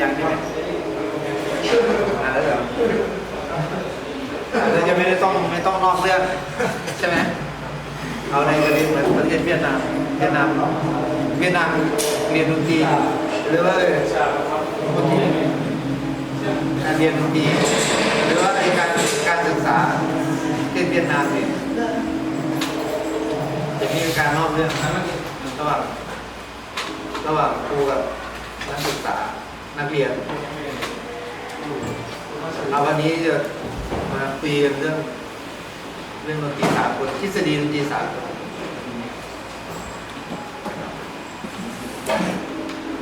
ยังใช่ไหมอ่าแล้วเหรอเราจะไม่ได้ต้องไม่ต้องนอกเรื่องใช่ไหมเอาในกรณีเหมือนประเทศเวียดนามเวียดนามเวียดนามเรียนดนตรีหรือว่าคนที่การเรียนดนตรีหรือว่าในการการศึกษาที่เวียดนามเนี่ยจะมีการนอกเรื่องระหว่างระหว่างครูกับ นักศึกษา นักเรียนเอาวันนี้จะมาคุยกันเรื่อง เรื่องดนตรีสากลทฤษฎีดนตรีสากล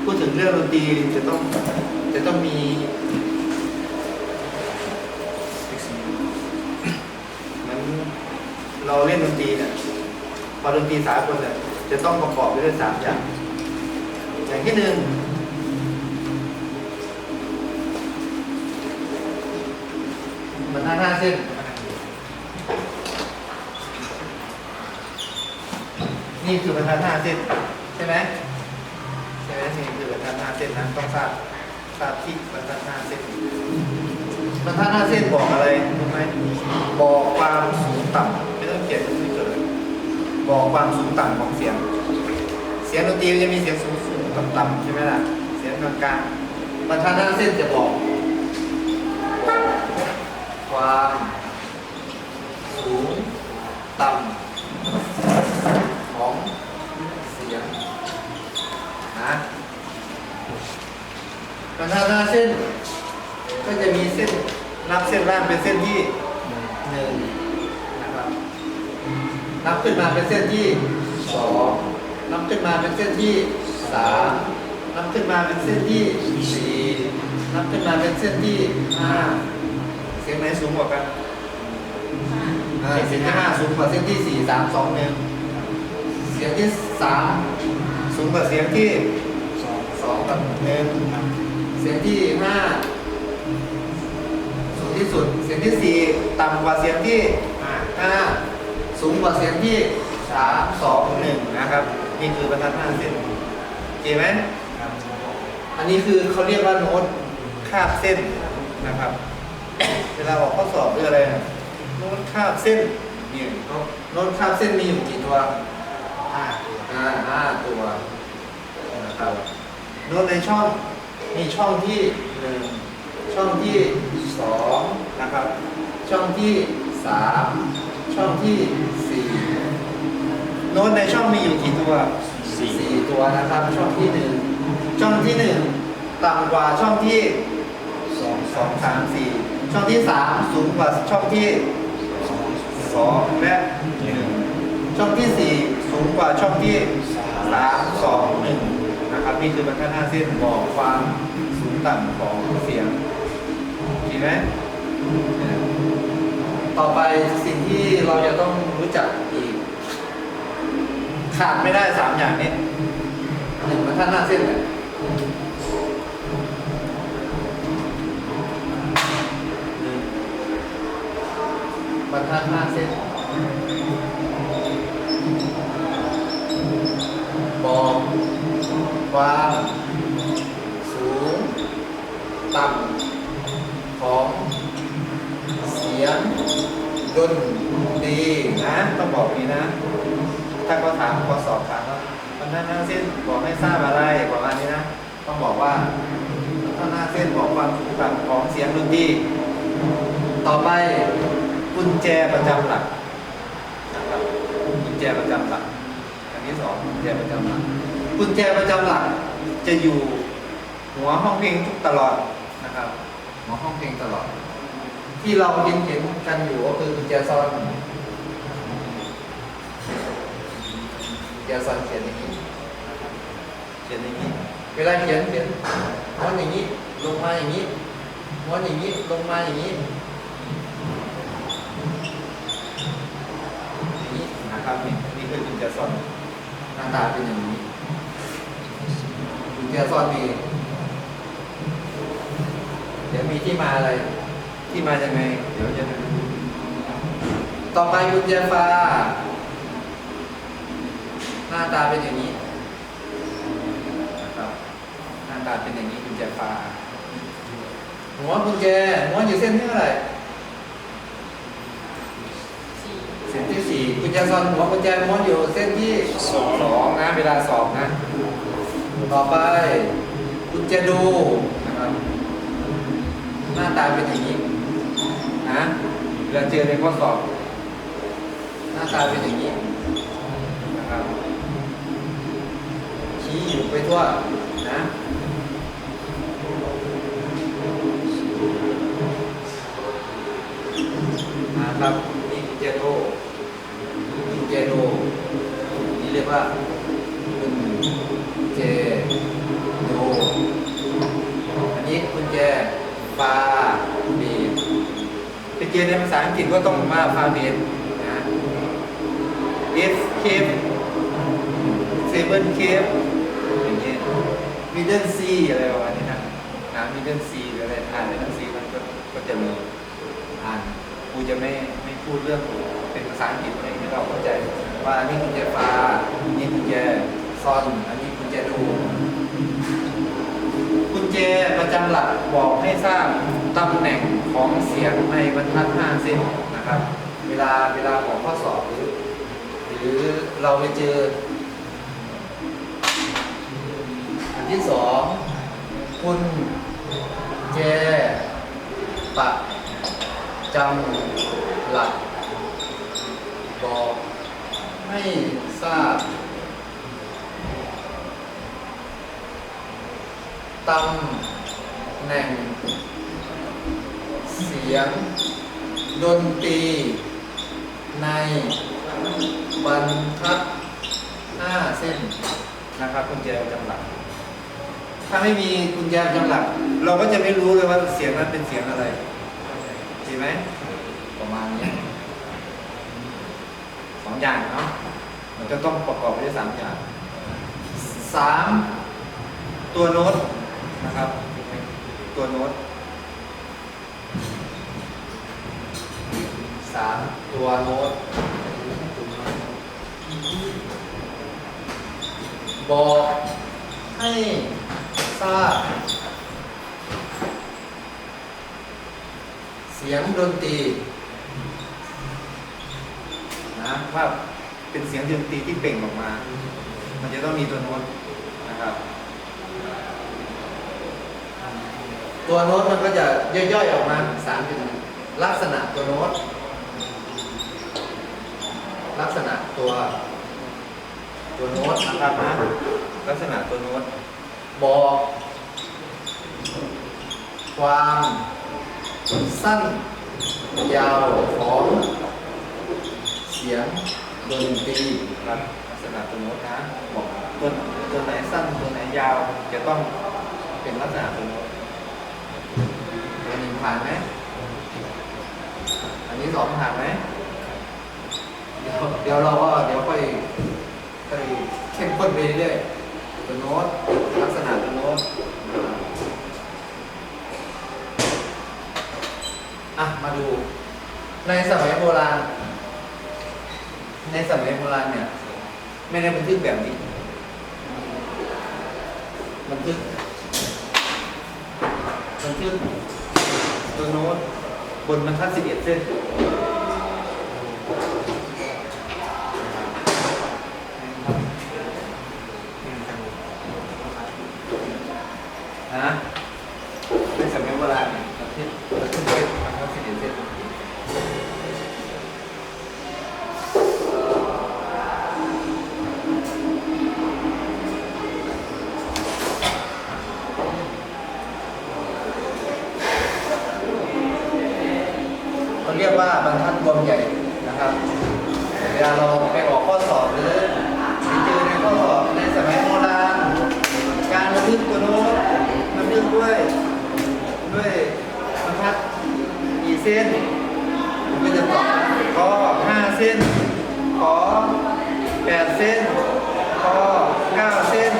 พูดถึงเรื่องดนตรีจะต้องจะต้องมีเหมือนเราเล่นดนตรีเนี่ยพอดนตรีสากลเนี่ยจะต้องประกอบไปด้วยสามอย่าง อย่างที่หนึ่ง บรรทัดห้าเส้น นี่คือบรรทัดห้าเส้น ใช่ไหมใช่ไหมนี่คือบรรทัดห้าเส้นนั้นต้องทราบทราบที่บรรทัดห้าเส้นบรรทัดห้าเส้นบอกอะไรรู้ไหมบอกความสูงต่ำไม่ต้องเขียนไม่เกิดบอกความสูงต่ำของเสียง เสียงดนตรีจะมีเสียงสูงสูงต่ำต่ำใช่ไหมล่ะเสียงกลางกลางๆบรรทัดห้าเส้นจะบอก ความ สูง ต่ำ ของเสียงนะบรรทัดหน้าเส้น ก็จะมีเส้นนับเส้นล่างเป็นเส้นที่หนึ่งนะครับ นับขึ้นมาเป็นเส้นที่สองนับขึ้นมาเป็นเส้นที่สามนับขึ้นมาเป็นเส้นที่สี่นับขึ้นมาเป็นเส้นที่ห้า ไหนสูงกว่ากันอ่าเสียงที่ห้าสูงกว่าเสียงที่สี่สามสองหนึ่งเสียงที่สามสูงกว่าเสียงที่สองกับหนึ่งเสียงที่ห้าสูงที่สุด เสียงที่สี่ต่ำกว่าเสียงที่ห้าสูงกว่าเสียงที่สามสองหนึ่งนะครับนี่คือบรรทัดห้าเส้นโอเคไหมอันนี้คือเขาเรียกว่าโน้ตคาบเส้นนะครับเวลาออกข้อสอบหรืออะไรน่ะโน้ตคาบเส้นนี่โน้ตคาบเส้นมีอยู่กี่ตัวห้าอ่าห้าตัวนะครับโน้ตในช่องมีช่องที่หนึ่งช่องที่สองนะครับ ช่องที่สามช่องที่สี่โน้ตในช่องมีอยู่กี่ตัวสี่ตัวนะครับ ช่องที่หนึ่งช่องที่หนึ่งต่ำกว่าช่องที่สองสองสามสี่ ช่องที่สามสูงกว่าช่องที่สองและหนึ่งช่องที่สี่สูงกว่าช่องที่สามสองหนึ่งนะครับนี่คือบรรทัดห้าเส้นบอกความสูงต่ำของเสียงเห็นไหมต่อไปสิ่งที่เราจะต้องรู้จักอีก ขาดไม่ได้สามอย่างนี้หนึ่งบรรทัดหน้าเส้นเนี่ย บรรทัดห้าเส้นบอกความสูง ต่ำ ของเสียงดนตรีนะต้องบอกนี้นะ ถ้าเขาถามเขาสอบถามว่าบรรทัดห้าเส้นบอกให้ทราบอะไรประมาณนี้นะต้องบอกว่าบรรทัดห้าเส้นบอกความสูงต่ำของเสียงดนตรีต่อไป กุญแจประจำหลักนะครับกุญแจประจำหลักอันที่สองกุญแจประจำหลักกุญแจประจำหลักจะอยู่หัวห้องเพลงทุกตลอดนะครับ หัวห้องเพลงตลอด ที่เราเห็นเห็นกันอยู่ก็คือกุญแจซ่อนกุญแจซ่อนเขียนอย่างนี้เขียนอย่างนี้ เวลาเขียนเขียนม้วนอย่างนี้ลงมาอย่างนี้ม้วนอย่างนี้ลงมาอย่างนี้ อย่าง นี้นะครับนี่นี่คือกุญแจซ่อนหน้าตาเป็นอย่างนี้กุญแจซ่อนมี เดี๋ยวมีที่มาอะไร ที่มายังไง เดี๋ยวจะต่อไปกุญแจฟ้า หน้าตาเป็นอย่างนี้นะครับหน้าตาเป็นอย่างนี้กุญแจฟ้าหัวกุญแจม้วอยู่เส้นที่เท่าไหร่ เส้นที่ สี่กุญแจซอนหัวกุญแจม้วนอยู่เส้นที่สองนะเวลาสอบนะ ต่อไปกุญแจดูนะครับหน้าตาเป็นอย่างนี้นะเวลาเจอในข้อสอบ หน้าตาเป็นอย่างนี้นะครับชี้อยู่ไปทั่วนะนะครับนี่กุญแจโด ว่ากุญแจโดอันนี้กุญแจฟาบนไปเจในภาษาอังกฤษก็ต้องมาฟาบนนะ F cave Seven cave อย่างเงี้ย Middle C อะไรประมาณนี้นะนะ Middle C หรืออะไรอ่านในหนังสือมันก็ก็จะมีอ่านกูจะไม่ไม่พูดเรื่องเป็นภาษาอังกฤษอะไรให้เราเข้าใจ ว่าอันนี้กุญแจฟ้าอันนี้กุญแจซอนอันนี้กุญแจดูกุญแจประจำหลักบอกให้ทราบตำแหน่งของเสียงในบรรทัดห้าเส้นนะครับ เวลาเวลาของข้อสอบหรือหรือเราไปเจอ อันที่สองคุณแจประจำหลักบอก ให้ทราบตำแหน่ง เสียง ดนตรี ในบรรทัดห้าเส้น นะครับกุญแจประจำหลัก ถ้าไม่มีกุญแจประจำหลัก เราก็จะไม่รู้เลยว่าเสียงนั้นเป็นเสียงอะไรใช่ไหมประมาณนี้สองอย่างเนาะ มันจะต้องประกอบไปด้วยสามอย่างสามตัวโน้ตนะครับ ตัวโน้ตสามตัวโน้ตบอกให้ทราบเสียงดนตรีนะว่า เป็นเสียงดนตรีที่เปล่งออกมา มันจะต้องมีตัวโน้ตนะครับตัวโน้ตมันก็จะย่อยๆออกมาสามเป็นลักษณะตัวโน้ต ลักษณะตัว ตัวโน้ตนะครับนะลักษณะตัวโน้ตบอก ความสั้นยาวของเสียง ดนตีครับลักษณะตัวโน้ตนะบอกตัวตัวไหนสั้นตัวไหนยาว จะต้องเป็นลักษณะตัวโน้ตตัวหนึ่งผ่านไหมอันนี้สองผ่านไหมเดี๋ยวเดี๋ยวเราก็เดี๋ยวค่อยค่อยเข้มข้นไปเรื่อยๆตัวโน้ตลักษณะตัวโน้ตอะมาดูในสมัยโบราณ ในสมัยโบราณเนี่ย ไม่ได้บันทึกแบบนี้ บันทึก บันทึกตัวโน้ตบนบรรทัด11เส้น วมใหญ่นะครับ เวลาเราไปออกข้อสอบหรือไปเจอในข้อสอบในสมัยโบราณการบันทึกตัวโน้ตบันทึกด้วยด้วยบรรทัดกี่เส้นผมก็จะตอบข้อห้าเส้นขอแปดเส้นข้อเก้าเส้น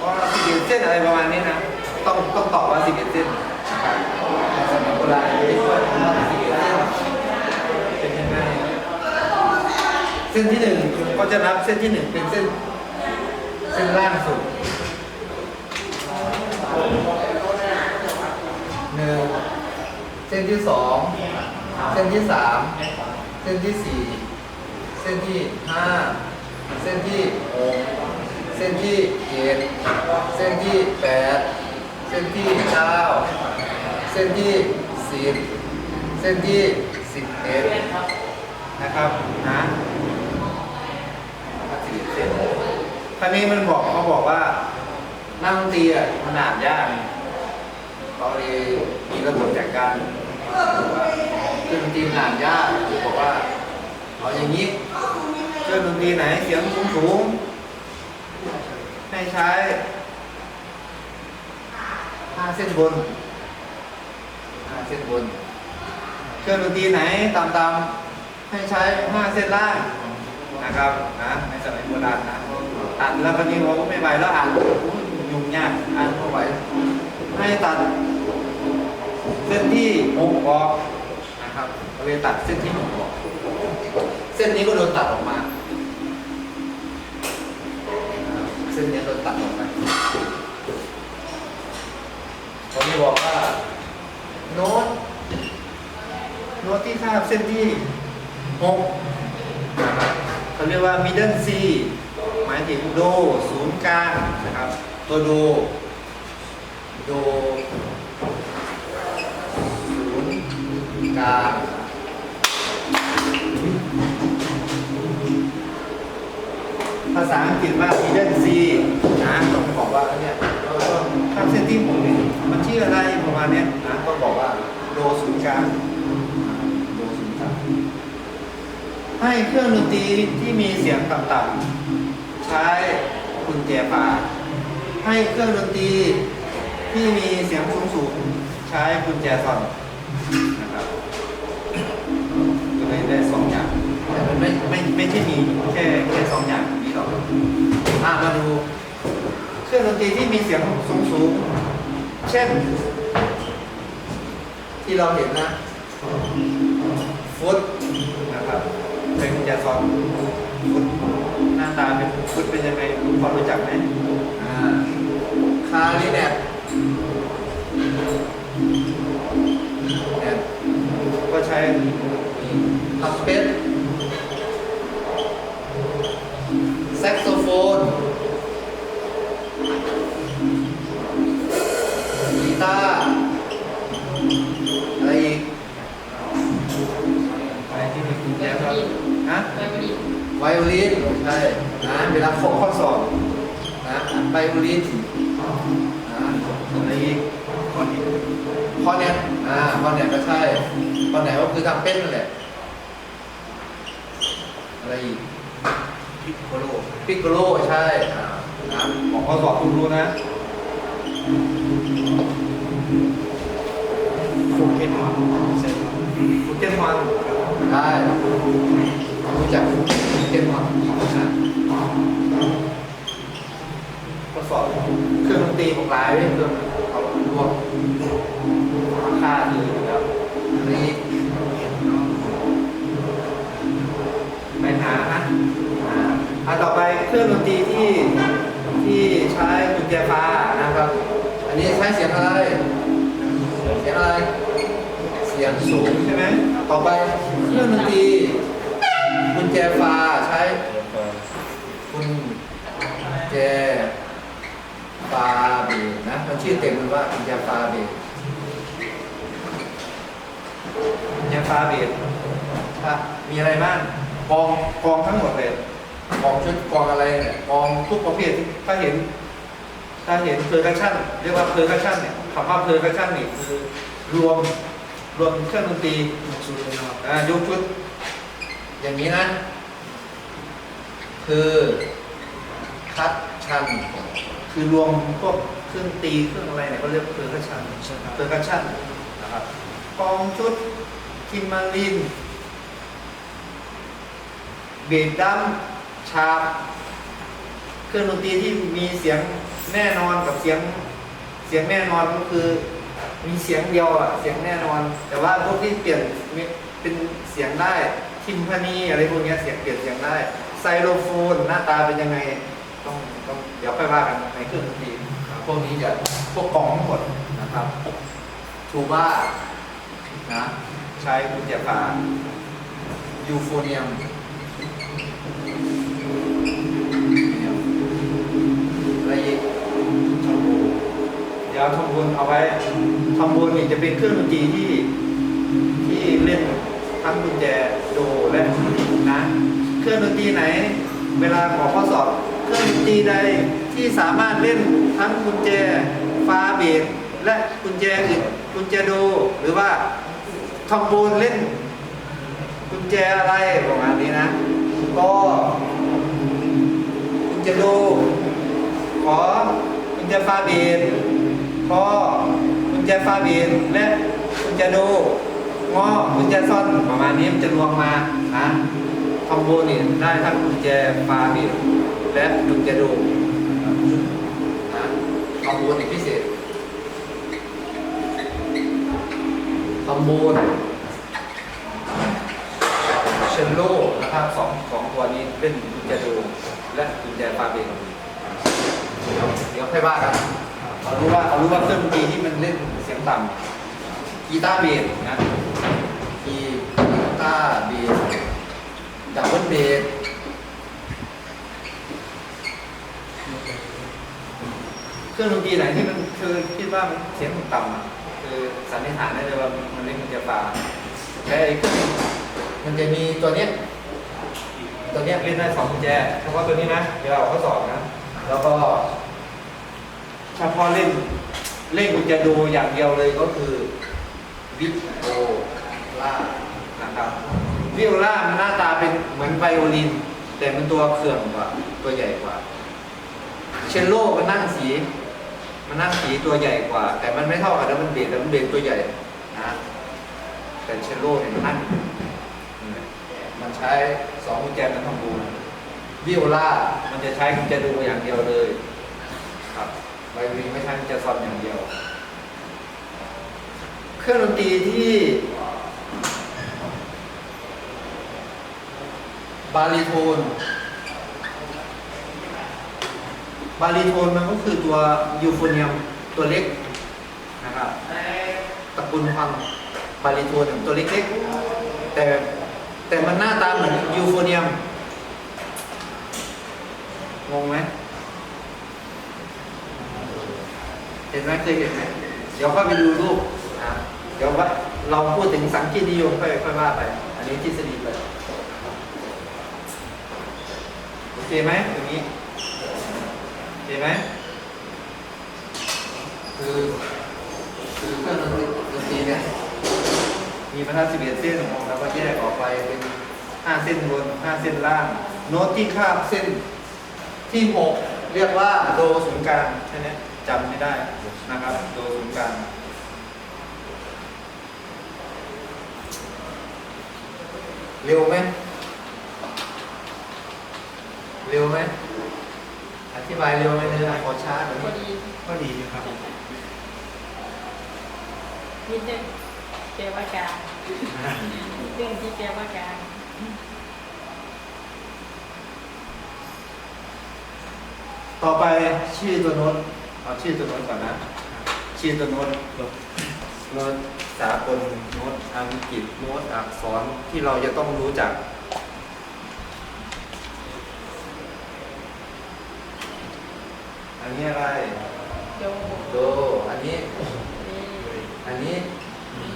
ข้อสิบเอ็ดเส้นอะไรประมาณนี้นะต้องต้องตอบว่าสิบเอ็ดเส้นสมัยโบราณจะช่วยว่าสิบเอ็ดเส้น เส้นที่หนึ่งก็จะนับเส้นที่หนึ่งเป็นเส้น เส้นล่างสุดหนึ่งเส้นที่สองเส้นที่สามเส้นที่สี่เส้นที่ห้าเส้นที่หกเส้นที่เจ็ดเส้นที่แปดเส้นที่เก้าเส้นที่สิบเส้นที่สิบเอ็ดนะครับนะ เส้นคราวนี้มันบอกเขาบอกว่านักดนตรีอะมันอ่านยากเขาเลยมีระบบจัดการบอกว่าเครื่องดนตรีมันอ่านยากบอกว่าเอาอย่างนี้เครื่องดนตรีไหนเสียงสูงสูงให้ใช้ห้าเส้นบนห้าเส้นบน เครื่องดนตรีไหนต่ำๆให้ใช้ห้าเส้นล่าง นะครับนะในสมัยโบราณนะอ่านแล้วบางทีเราก็ไม่ไหวแล้วอ่านยุ่งยากอ่านไม่ไหวให้ตัดเส้นที่หกออกนะครับเราเลยตัดเส้นที่หกออกเส้นนี้ก็โดนตัดออกมา เส้นนี้โดนตัดออกไปตอนนี้บอกว่าโน้ตโน้ตที่คาบเส้นที่หก เขาเรียกว่า middle C หมายถึงโดศูนย์กลางนะครับ ตัวโด โดศูนย์กลางภาษาอังกฤษว่า middle C นะต้องบอกว่าเนี่ยเราต้องคาบเส้นที่หกเนี่มันชื่ออะไรประมาณเนี้ยนะต้องบอกว่าโดศูนย์กลาง ให้เครื่องดนตรีที่มีเสียงต่ำๆใช้กุญแจปาให้เครื่องดนตรีที่มีเสียงสูงๆใช้กุญแจสอนนะครับก็เลยได้สองอย่างแต่มันไม่ไม่ไม่ใช่มีแค่แค่สองอย่างนี้หรอกอะมาดู เครื่องดนตรีที่มีเสียงสูงๆเช่น ที่เราเห็นนะฟุต เป็นกุญแจซอนฟุตหน้าตาเป็นฟุตเป็นยังไงคุณพอรู้จักไหมอ่าคาริเนตเนตก็ใช้ทัมเป็ดแซกโซโฟ ไวโอลินใช่นะเวลาข้อข้อสอบนะไวโอลินนะอะไรอีกคอนเน็ตคอนเน็ตอ่าคอนเน็ตก็ใช่คอนเน็ตก็คือทำเป็นนั่นแหละอะไรอีกพิกโกโลพิกโกโลใช่อ่านะของข้อสอบคุณรู้นะฟูเก็ตมันเซ็นฟุตเก็ตมันได้ รู้จักฟุตเก็ตมันนะทดสอบเครื่องดนตรีของลายไม่เครื่องเขารวมค่าดีอยู่แล้วอันนี้ไปหาฮะอ่าต่อไปเครื่องดนตรีที่ที่ใช้กุญแจฟ้านะครับ อันนี้ใช้เสียงอะไร เสียงอะไร เสียงสูงใช่ไหมต่อไปเครื่องดนตรี กุญแจฟ้าใช้กุญแจฟ้าเบสนะมันชื่อเต็มมันว่ากุญแจฟ้าเบสกุญแจฟ้าเบสครับมีอะไรบ้างกองกองทั้งหมดเลยกองชุดกองอะไรเนี่ยกองทุกประเภทที่ถ้าเห็น ถ้าเห็นเพอร์คัชชั่นเรียกว่าเพอร์คัชชั่นเนี่ยคำว่าเพอร์คัชชั่นนี่คือรวมรวมเครื่องดนตรีชุดเลยนะครับอ่ายกชุด อย่างนี้นะ คือคัดชันคือรวมพวกเครื่องตีเครื่องอะไรเนี่ยเขาเรียกเพอร์คัชชั่นใช่ครับเพอร์คัชชั่นนะครับกองชุดคิมมาริน เบสดัมชาบเครื่องดนตรีที่มีเสียงแน่นอนกับเสียงเสียงแน่นอนก็คือ มีเสียงเดียวอะเสียงแน่นอน แต่ว่าพวกที่เปลี่ยนมีเป็นเสียงได้ ทิมพานีอะไรพวกนี้เสียงเปลี่ยนเสียงได้ ไซโลโฟนหน้าตาเป็นยังไง ต้องต้องเดี๋ยวค่อยว่ากันในเครื่องดนตรีพวกนี้จะพวกกองทั้งหมดนะครับทูบ้านะใช้กุญแจฝายูโฟเนียมอะไรอีกทอมโบเดี๋ยวทอมโบนเอาไว้ทอมโบนนี่จะเป็นเครื่องดนตรีที่ที่เล่น ทั้งกุญแจโดและนะเครื่องดนตรีไหน เวลาขอข้อสอบ เครื่องดนตรีใดที่สามารถเล่นทั้งกุญแจฟาเบสและกุญแจอื่นกุญแจโด หรือว่าทอมโบนเล่นกุญแจอะไรประมาณนี้นะก็กุญแจโดขอกุญแจฟาเบสขอกุญแจฟาเบสและกุญแจโด งอกุญแจซ่อนประมาณนี้มันจะรวมมานะคอมโบนี่ได้ทั้งกุญแจฟาเบสและกุญแจโดนะคอมโบนี่พิเศษคอมโบนเชนโลนะครับสองสองตัวนี้เล่นกุญแจโดและกุญแจฟาเบสเดี๋ยวเดี๋ยวค่อยว่ากันเรารู้ว่าเรารู้ว่าเครื่องดนตรีที่มันเล่นเสียงต่ำ กีตาร์เบสนะกีตาร์เบสดับเบิลเบสเครื่องดนตรีไหนที่มันคือคิดว่ามันเสียงมันต่ำอะคือสันนิษฐานได้เลยว่ามันเล่นกุญแจฟ้าแค่ไอ้มันจะมีตัวเนี้ยตัวเนี้ยเล่นได้สองกุญแจเฉพาะตัวนี้นะเดี๋ยวเราข้อสอบนะ แล้วก็เฉพาะเล่นเล่นกุญแจดูอย่างเดียวเลยก็คือ วิโอลานะครับวิโอลามันหน้าตาเป็นเหมือนไวโอลิน แต่มันตัวเครื่องกว่า ตัวใหญ่กว่า เชลโลมันนั่งสี มันนั่งสีตัวใหญ่กว่า แต่มันไม่เท่ากับดับเบิลเบสดับเบิลเบสตัวใหญ่นะแต่เชลโลเนี่ยมันนั่งมันใช้สองกุญแจมันทำบูนวิโอลามันจะใช้กุญแจดูอย่างเดียวเลย ครับไวโอลินไม่ใช้กุญแจซอนอย่างเดียว เครื่องดนตรีที่บาริโทน บาริโทนมันก็คือตัวยูโฟเนียมตัวเล็กนะครับตระกูลพังบาริโทนตัวเล็กๆแต่แต่มันหน้าตาเหมือนยูโฟเนียมงงไหมเห็นไหมเคยเห็นไหมเดี๋ยวค่อยไปดูรูปนะ ดี๋ยวว่าเราพูดถึงสังเกตนิยมค่อยค่อยว่าไป อันนี้ทฤษฎีไปโอเคไหมตรงนี้โอเคไหมคือคือเครื่องดนตรีดนตรีเนี่ยมีบรรทัด11เส้นแล้วก็แยกออกไปเป็น5เส้นบน5เส้นล่าง โน้ตที่คาบเส้นที่หกเรียกว่าโดศูนย์กลางใช่ไหมจำไม่ได้นะครับ โดศูนย์กลาง เร็วไหมเร็วไหมอธิบายเร็วไหมเนี่ยขอช้าหน่อยพอดีก็ดีอยู่ครับนิดนึงแปลว่าการเรื่องที่แปลว่าการต่อไปชื่อตัวโน้ตเอาชื่อตัวโน้ตก่อนนะ ชื่อตัวโน้ตจบ โน้ตสากลโน้ตอังกฤษโน้ตอักษรที่เราจะต้องรู้จัก อันนี้อะไรโดโดอันนี้เรอันนี้มี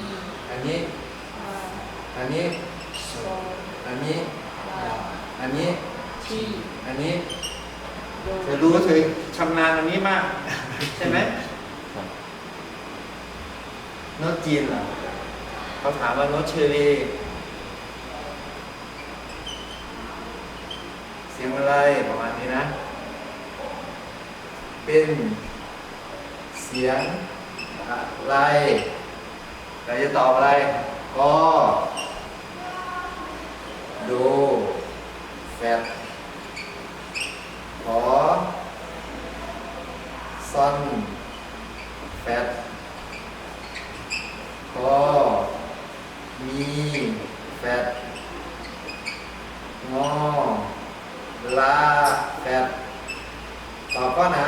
อันนี้อาอันนี้โซอันนี้ลาอันนี้ทีอันนี้โดเธอรู้เธอชำนาญอันนี้มาก ใช่ไหม โน้ตจีนเหรอเขาถามว่าโน้ตเชอรี่เสียงอะไรประมาณนี้นะ เป็นเสียงอะไรเราจะตอบอะไร ก็ดูแฟดขอซอนแฟดขอมี แฟดงอลาแฟดตอบข้อไหน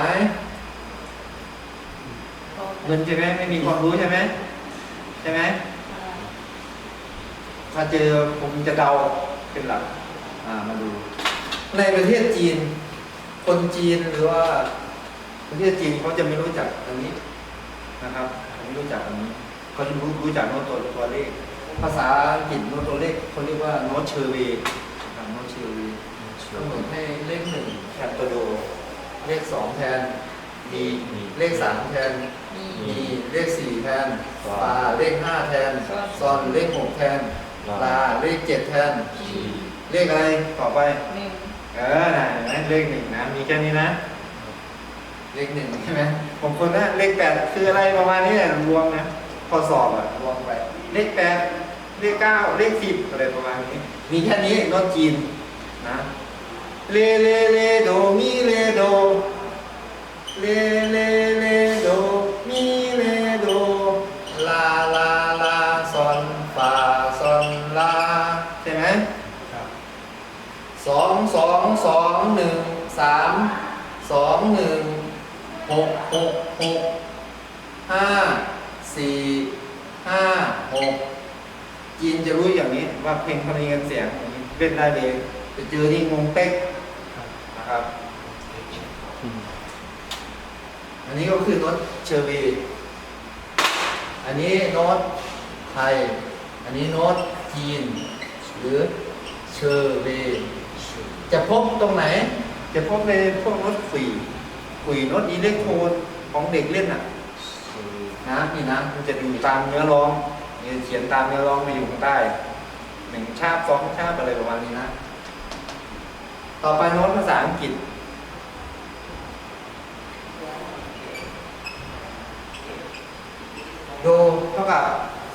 เงินใช่ไหมไม่มีความรู้ใช่ไหมใช่ไหมถ้าเจอผมจะเดาเป็นหลักอ่ามาดู ในประเทศจีน คนจีนหรือว่า ประเทศจีนเขาจะไม่รู้จักอันนี้นะครับไม่รู้จักอันนี้เขาจะรู้รู้จักโน้ตตัวตัวเลข ภาษาอังกฤษโน้ตตัวเลขเขาเรียกว่าโน้ตเชอร์เวย์นะครับโน้ตเชอร์เวย์กำหนดให้เลขหนึ่งแทนตัวโด เลขสองแทนดีเลขสามแทนมีมีเลขสี่แทนปลาเลขห้าแทนซอนเลขหกแทนปลาเลขเจ็ดแทนทีเลขอะไรต่อไปหนึ่งเออนะเห็นไหมเลขหนึ่งนะ มีแค่นี้นะ เลขหนึ่งใช่ไหมบางคนนะเลขแปดคืออะไรประมาณนี้แหละรวมนะพอสอบอะรวมไป เลขแปด เลขเก้าเลขสิบอะไรประมาณนี้ มีแค่นี้โน้ตจีนนะเลเลเลโดมีเลโดเลเลเลโดมีเลโดลาลาลาซอนฟาซอนลาใช่ไหมครับสองสองสองหนึ่งสามสองหนึ่งหกหกหกห้าสี่ห้าหก จีนจะรู้อย่างนี้ว่าเพลงพนันเสียงเล่นได้เลยจะเจอนี่งงเป๊กครับนะครับ อันนี้ก็คือโน้ตเชอร์วีอันนี้โน้ตไทย อันนี้โน้ตจีน หรือเชอร์วีจะพบตรงไหน จะพบในพวกโน้ตฝีฝีโน้ตอิเล็กโทรนของเด็กเล่นอะนะนี่นะมันจะอยู่ตามเนื้อร้อง นี่เขียนตามเนื้อร้องไปอยู่ข้างใต้หนึ่งชาบสองชาบอะไรประมาณนี้นะ ต่อไปโน้ตภาษาอังกฤษ โดเท่ากับ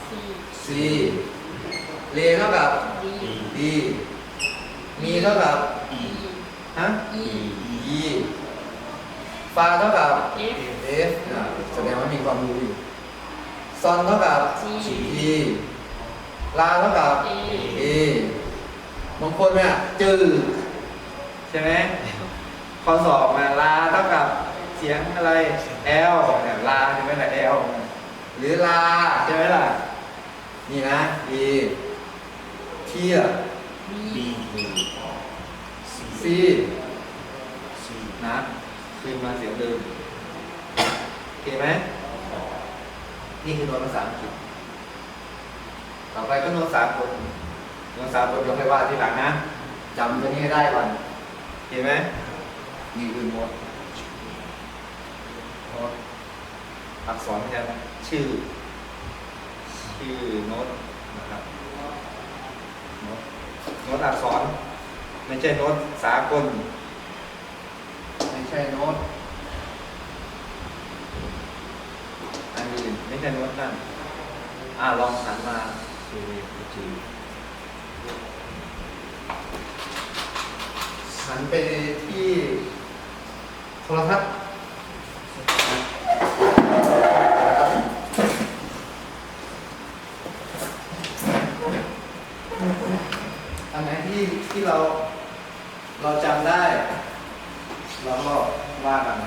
สี่ C เลเท่ากับดี D มีเท่ากับอีฮะอี E ฟาเท่ากับเอฟ F อะแสดงว่ามีความรู้อยู่ ซอนเท่ากับ G G ลาเท่ากับเอ A บางคนเนี่ยจืดใช่ไหมข้อสอบมาลาเท่ากับเสียงอะไร L เนี่ยลาใช่ไหมล่ะ L หรือลาใช่ไหมล่ะ นี่นะ E ที่อะบี C นะคืนมาเสียงเดิมโอเคไหม นี่คือโน้ตภาษาอังกฤษ ต่อไปก็โน้ตสากลโน้ตสากลเดี๋ยวค่อยว่าทีหลังนะจำตัวนี้ให้ได้ก่อนโอเคไหมนี่คือโน้ตโน้ตอักษรแทนชื่อ ชื่อโน้ตนะครับโน้ตโน้ตอักษร ไม่ใช่โน้ตสากล ไม่ใช่โน้ต อื่น ไม่ใช่โน้ตนั่นอ่าลองหันมาหันไปที่โทรทัศน์ไหนที่ที่เรา เราจำได้ เราก็ว่ากัน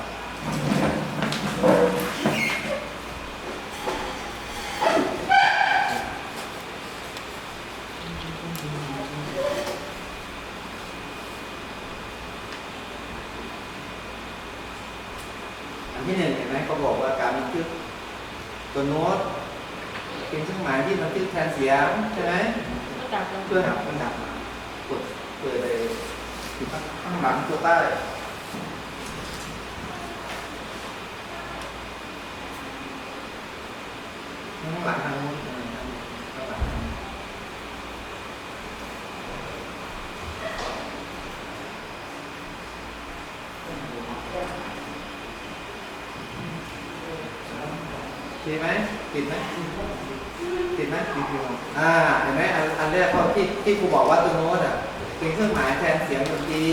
อันที่หนึ่งเห็นไหมเขาบอกว่าการบันทึกตัวโน้ตเป็นเครื่องหมายที่บันทึกแทนเสียงใช่ไหม ก็จับลง เพื่อหาคนดับกดเปิดเลยข้างหลังตัวใต้ข้างหลังทางนู้นข้างหลังทางนู้น โอเคไหมติดไหมติดไหมติดอยู่อ่าเห็นไหมอันอันแรกก็ที่ที่ครูบอกว่าตัวโน้ตอะเป็นเครื่องหมายแทนเสียงดนตรี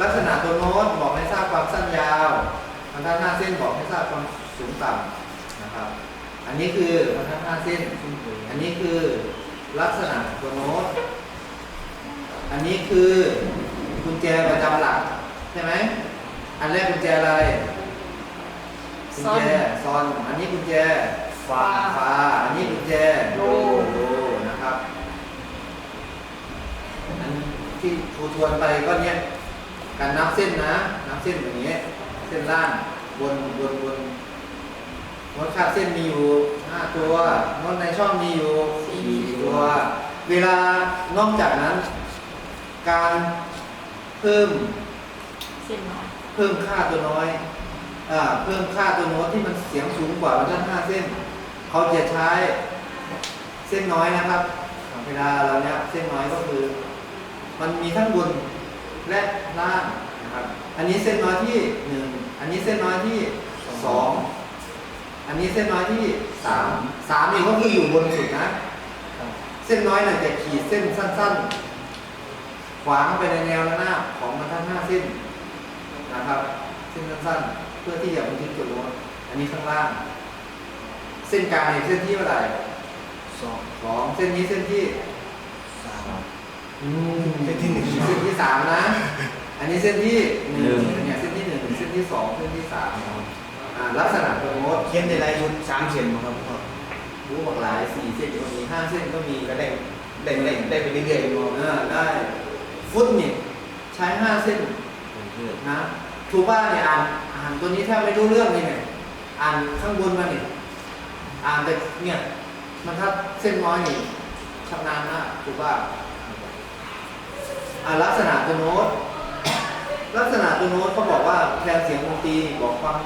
ลักษณะตัวโน้ตบอกให้ทราบความสั้นยาวบรรทัดห้าเส้นบอกให้ทราบความสูงต่ำนะครับ อันนี้คือบรรทัดห้าเส้น อันนี้คือลักษณะตัวโน้ต อันนี้คือกุญแจประจำหลักใช่ไหม อันแรกกุญแจอะไร กุญแจซอน อันนี้กุญแจฟาฟาอันนี้กุญแจโลโลนะครับอันที่ครูทวนไปก็เนี้ยการนับเส้นนะ นับเส้นอย่างเงี้เส้นล่างบนบนบนมดคาบเส้นมีอยู่ห้าตัวมนในช่องมีอยู่สี่ตัว เวลานอกจากนั้น การเพิ่มเพิ่มค่าตัวน้อย เพิ่มค่าตัวโน้ตที่มันเสียงสูงกว่ารรทัดห้าเส้น เขาจะใช้เส้นน้อยนะครับเวลาเราเนี้ยเส้นน้อยก็คือ มันมีทั้งบนและล่างนะครับ อันนี้เส้นน้อยที่หนึ่งอันนี้เส้นน้อยที่สองอันนี้เส้นน้อยที่สามสามนี่ก็คืออยู่บนสุดนะเส้นน้อยน่ะจะขีดเส้นสั้น ๆ ขวางไปในแนวระนาบของบรรทัดห้าเส้นนะครับ เส้นสั้นๆ เพื่อที่จะบันทึกจุดโน้ตอันนี้ข้างล่าง เส้นกลางเนี่ยเส้นที่เท่าไหร่สองสองเส้นนี้เส้นที่สามอืมเส้นที่หนึ่งเส้นที่สามนะ อันนี้เส้นที่หนึ่งหนึ่งเนี่ยเส้นที่หนึ่งเส้นที่สองเส้นที่สามอ่าลักษณะตัวโน้ตเขียนในลายชุดสามเส้นบ่ครับพ่อรู้หลากหลายสี่เส้นก็มีห้าเส้นก็มีก็ได้ได้ได้ได้ไปเรื่อยๆบ่เออได้ฟุตเนี่ยใช้ห้าเส้นนะ ทูบ้าเนี่ยอ่านอ่านตัวนี้แทบไม่รู้เรื่องเลยเนี่ยอ่านข้างบนมาเนี่ยอ่านแต่เนี่ยมันถ้าเส้นน้อยนี่ชำนาญมากทูบ้าอ่าลักษณะตัวโน้ตลักษณะตัวโน้ตเขาบอกว่าแทนเสียงดนตรีบอกความ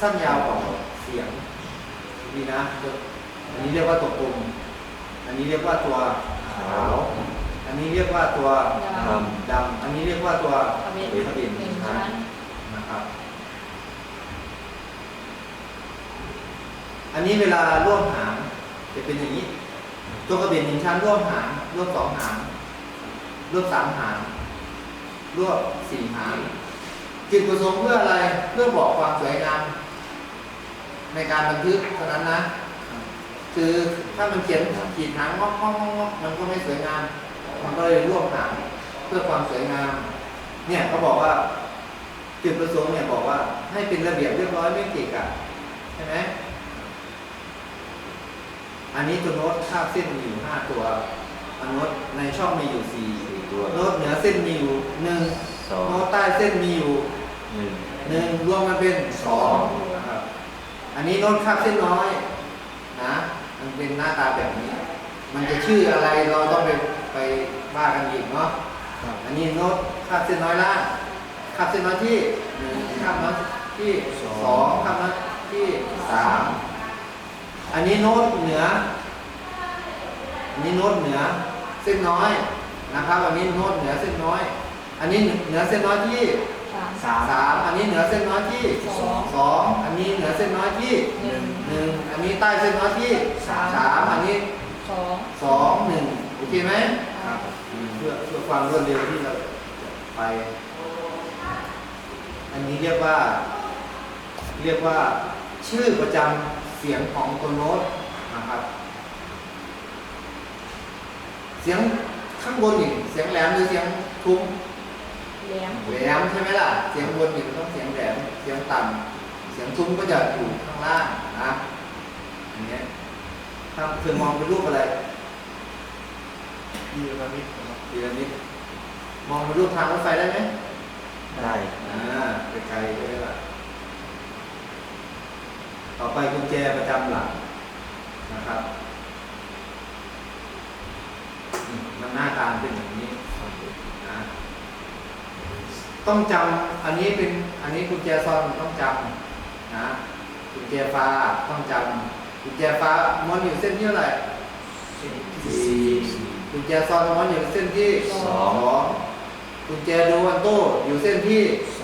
สั้นยาวของเสียงดีนะอันนี้เรียกว่าตัวกลมอันนี้เรียกว่าตัวขาว อันนี้เรียกว่าตัวดาวดำอันนี้เรียกว่าตัวทะเบียน ทะเบียน หนึ่ง ชั้ ชั้ น น นะครับ อันนี้เวลาร่วมหางจะเป็นอย่างนี้ตัวกระเบียนหนึ่งชั้นร่วมหางร่วมสองหางร่วมสามหางร่วมสี่หางจุดประสงค์เพื่ออะไรเพื่อบอกความสวยงามในการบันทึกเท่านั้นนะ คือถ้ามันเขียนขีดหางงอกงอกงอกงอกมันก็ไม่สวยงามมันก็เลยร่วมหางเพื่อความสวยงาม เนี่ยเขาบอกว่าจุดประสงค์เนี่ยบอกว่าให้เป็นระเบียบเรียบร้อยไม่เกะกะใช่ไหม อันนี้ตัวโน้ตคาบเส้นมีอยู่ห้าตัวอันโน้ตในช่องมีอยู่สี่ตัวโน้ตเหนือเส้นมีอยู่หนึ่งสองโน้ตใต้เส้นมีอยู่หนึ่งหนึ่งรวมมันเป็นสองนะครับ อันนี้โน้ตคาบเส้นน้อยนะ มันเป็นหน้าตาแบบนี้ มันจะชื่ออะไรเราต้องไปไปว่ากันอีกเนาะครับอันนี้โน้ตคาบเส้นน้อยล่างคาบเส้นน้อยที่หนึ่งคาบน้อยที่สองคาบน้อยที่สาม อันนี้โน้ตเหนือ อันนี้โน้ตเหนือเส้นน้อยนะครับ อันนี้โน้ตเหนือเส้นน้อย อันนี้เหนือเส้นน้อยที่สามสามสามอันนี้เหนือเส้นน้อยที่สองสองอันนี้เหนือเส้นน้อยที่หนึ่งหนึ่งอันนี้ใต้เส้นน้อยที่สามสามอันนี้สองสองหนึ่งโอเคไหมครับเพื่อเพื่อความรวดเร็วที่เราไป อันนี้เรียกว่า เรียกว่าชื่อประจำเสียงของตัวโน้ตนะครับ เสียงข้างบนนี่เสียงแหลมหรือเสียงทุ้มแหลมแหลมใช่ไหมล่ะ เสียงบนนี่มันต้องเสียงแหลม เสียงต่ำเสียงทุ้มก็จะอยู่ข้างล่างนะอย่างเงี้ยถ้าเธอมองเป็นรูปอะไรยีรามิดครับพีระมิดมองเป็นรูปทางรถไฟได้ไหมได้อ่าไกลๆใช่ไหมล่ะ ต่อไปกุญแจประจำหลังนะครับอืมมันหน้าตาเป็นอย่างนี้นะต้องจำอันนี้เป็นอันนี้กุญแจซอนต้องจำนะกุญแจฟ้าต้องจำกุญแจฟ้าม้วนอยู่เส้นที่เท่าไหร่เส้นสี่กุญแจซอนม้วนอยู่เส้นที่สองกุญแจโดวันโต้อยู่เส้นที่ส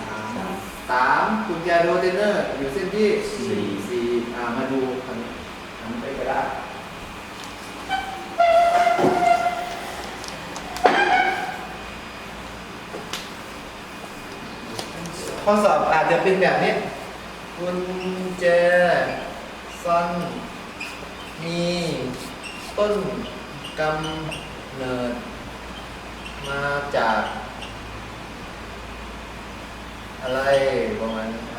าม สามกุญแจโดเทนเนอร์อยู่เส้นที่สี่สี่อ่ามาดูอันนี้อันไปก็ได้ข้อสอบอาจจะเป็นแบบนี้กุญแจซ่อนมีต้นกำเนิดมาจาก อะไรประมาณนี้